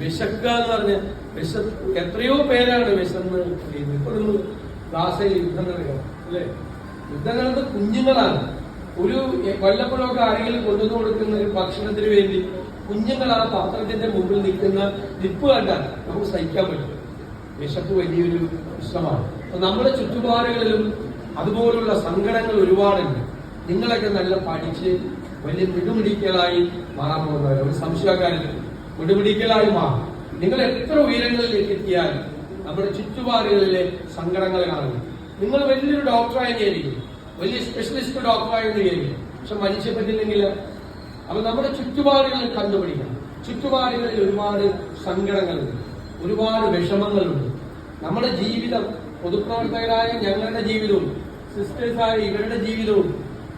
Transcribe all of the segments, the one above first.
വിശക്കുക എന്ന് പറഞ്ഞ വിശ എത്രയോ പേരാണ് വിശന്ന് ഇപ്പൊ നിങ്ങൾ ക്ലാസ്സിൽ യുദ്ധം അല്ലേ? യുദ്ധം കുഞ്ഞുങ്ങളാണ്. ഒരു കൊല്ലപ്പുഴമൊക്കെ ആരെങ്കിലും കൊണ്ടുവന്നു കൊടുക്കുന്ന ഒരു ഭക്ഷണത്തിന് വേണ്ടി കുഞ്ഞുങ്ങൾ ആ പാത്രത്തിന്റെ മുമ്പിൽ നിൽക്കുന്ന നിപ്പ് കണ്ടാൽ നമുക്ക് സഹിക്കാൻ പറ്റും. വിശപ്പ് വലിയൊരു പ്രശ്നമാണ്. അപ്പൊ നമ്മുടെ ചുറ്റുപാടുകളിലും അതുപോലുള്ള സങ്കടങ്ങൾ ഒരുപാടുണ്ട്. നിങ്ങളൊക്കെ നല്ല പഠിച്ച് വലിയ മിടുമിടിക്കലായി മാറാൻ പോകുന്നവരാണ്. ഒരു മിടുമിടിക്കലായി മാറും. നിങ്ങൾ എത്ര ഉയരങ്ങളിലേക്ക് എത്തിയാൽ നമ്മുടെ ചുറ്റുപാടുകളിലെ സങ്കടങ്ങൾ കാണുന്നു നിങ്ങൾ വലിയൊരു ഡോക്ടറായി വിചാരിക്കും വലിയ സ്പെഷ്യലിസ്റ്റ് ഡോക്ടറായി വിചാരിക്കും പക്ഷെ മനുഷ്യ പറ്റില്ലെങ്കിൽ അപ്പൊ നമ്മുടെ ചുറ്റുപാടുകളിൽ കണ്ടുപിടിക്കണം. ചുറ്റുപാടുകളിൽ ഒരുപാട് സങ്കടങ്ങളുണ്ട്. ഒരുപാട് വിഷമങ്ങളുണ്ട്. നമ്മുടെ ജീവിതം പൊതുപ്രവർത്തകരായ ഞങ്ങളുടെ ജീവിതവും സിസ്റ്റേഴ്സായ ഇവരുടെ ജീവിതവും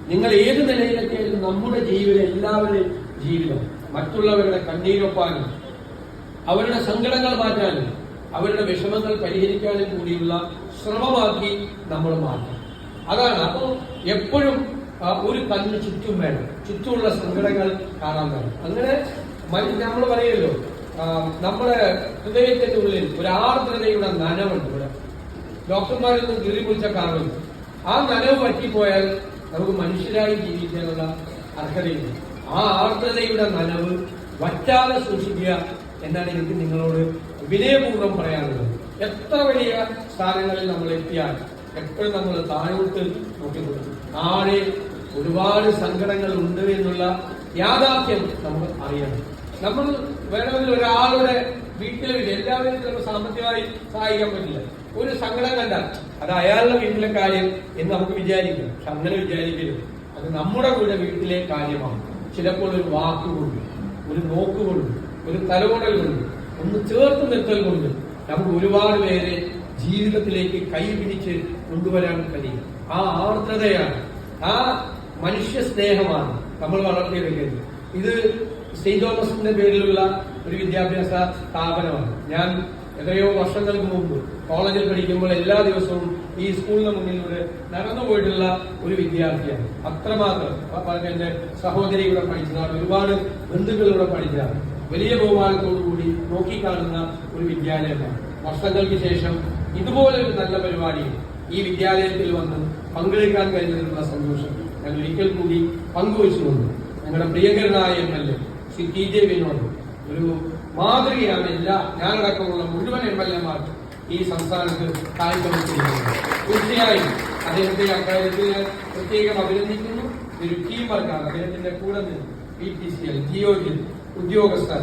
നിങ്ങൾ ഏത് നിലയിലെത്തിയാലും നമ്മുടെ ജീവിതം എല്ലാവരുടെയും ജീവിതം മറ്റുള്ളവരുടെ കണ്ണീരൊപ്പാനും അവരുടെ സങ്കടങ്ങൾ മാറ്റാനും അവരുടെ വിഷമങ്ങൾ പരിഹരിക്കാനും കൂടിയുള്ള ശ്രമമാക്കി നമ്മൾ മാറ്റണം. അതാണ് അപ്പോൾ എപ്പോഴും ഒരു കണ്ണ് ചുറ്റും വേണം. ചുറ്റുമുള്ള സങ്കടങ്ങൾ കാണാൻ വേണം. അങ്ങനെ നമ്മൾ പറയുമല്ലോ നമ്മുടെ ഹൃദയത്തിന്റെ ഉള്ളിൽ ഒരു ആർദ്രതയുടെ നനവുണ്ട് ഇവിടെ. ഡോക്ടർമാരൊന്നും കീറി കുറിച്ച കാണുന്നു ആ നനവ് പറ്റിപ്പോയാൽ നമുക്ക് മനുഷ്യരായി ജീവിക്കാനുള്ള അർഹതയില്ല. ആ ആർദ്രതയുടെ നനവ് വറ്റാതെ സൂക്ഷിക്കുക എന്നാണ് എനിക്ക് നിങ്ങളോട് വിനയപൂർവം പറയാനുള്ളത് എത്ര വലിയ സ്ഥാനങ്ങളിൽ നമ്മൾ എത്തിയാൽ എപ്പോഴും നമ്മൾ താഴോട്ട് നോക്കിക്കൊടുക്കും ആടെ ഒരുപാട് സങ്കടങ്ങൾ ഉണ്ട് എന്നുള്ള യാഥാർത്ഥ്യം നമ്മൾ അറിയണം. നമ്മൾ വേണമെങ്കിൽ ഒരാളുടെ വീട്ടിലെ വീട് എല്ലാവരും ചിലപ്പോൾ സാമ്പത്തികമായി സഹായിക്കാൻ പറ്റില്ല. ഒരു സങ്കടം കണ്ടാൽ അത് അയാളുടെ വീട്ടിലെ കാര്യം എന്ന് നമുക്ക് വിചാരിക്കാം. പക്ഷെ അങ്ങനെ വിചാരിക്കരുത്. അത് നമ്മുടെ കൂടെ വീട്ടിലെ കാര്യമാണ്. ചിലപ്പോൾ ഒരു വാക്കുകൊണ്ട് ഒരു നോക്കുകൊണ്ട് ഒരു തലമുടൽ കൊണ്ട് ഒന്ന് ചേർത്ത് നിർത്തൽ കൊണ്ട് നമുക്ക് ഒരുപാട് പേരെ ജീവിതത്തിലേക്ക് കൈ പിടിച്ച് കൊണ്ടുവരാൻ കഴിയും. ആ ആർദ്രതയാണ് ആ മനുഷ്യ സ്നേഹമാണ് നമ്മൾ വളർത്തിയെടുക്കുന്നത് ഇത് സെയിന്റ് തോമസിന്റെ പേരിലുള്ള ഒരു വിദ്യാഭ്യാസ സ്ഥാപനമാണ്. ഞാൻ എത്രയോ വർഷങ്ങൾക്ക് മുമ്പ് കോളേജിൽ പഠിക്കുമ്പോൾ എല്ലാ ദിവസവും ഈ സ്കൂളിന് മുന്നിലൂടെ നടന്നു പോയിട്ടുള്ള ഒരു വിദ്യാർത്ഥിയാണ്. അത്രമാത്രം എന്റെ സഹോദരി ഇവിടെ പഠിച്ചതാണ്. ഒരുപാട് ബന്ധുക്കളിലൂടെ പഠിച്ചതാണ്. വലിയ ബഹുമാനത്തോടു കൂടി നോക്കിക്കാണുന്ന ഒരു വിദ്യാലയമാണ്. വർഷങ്ങൾക്ക് ശേഷം ഇതുപോലെ ഒരു നല്ല പരിപാടി ഈ വിദ്യാലയത്തിൽ വന്ന് പങ്കെടുക്കാൻ കഴിഞ്ഞതിനുള്ള സന്തോഷം ഞാൻ ഒരിക്കൽ കൂടി പങ്കുവച്ചുകൊണ്ട് ഞങ്ങളുടെ പ്രിയങ്കരനായ M L A Shri T J Vinod ഒരു മാതൃകയാണ് എല്ലാ ഞാനടക്കമുള്ള മുഴുവൻ എം എൽ എമാർക്ക് ഈ സംസ്ഥാനത്ത് കാഴ്ചവെച്ചിരിക്കുന്നത് തീർച്ചയായും അദ്ദേഹത്തെ അക്കാര്യത്തിൽ ഞാൻ പ്രത്യേകം അഭിനന്ദിക്കുന്നു. ഒരു ടീം വർക്കാണ് അദ്ദേഹത്തിന്റെ കൂടെ നിന്ന് ബി ടി സി എൽ ജിയോജിൽ ഉദ്യോഗസ്ഥർ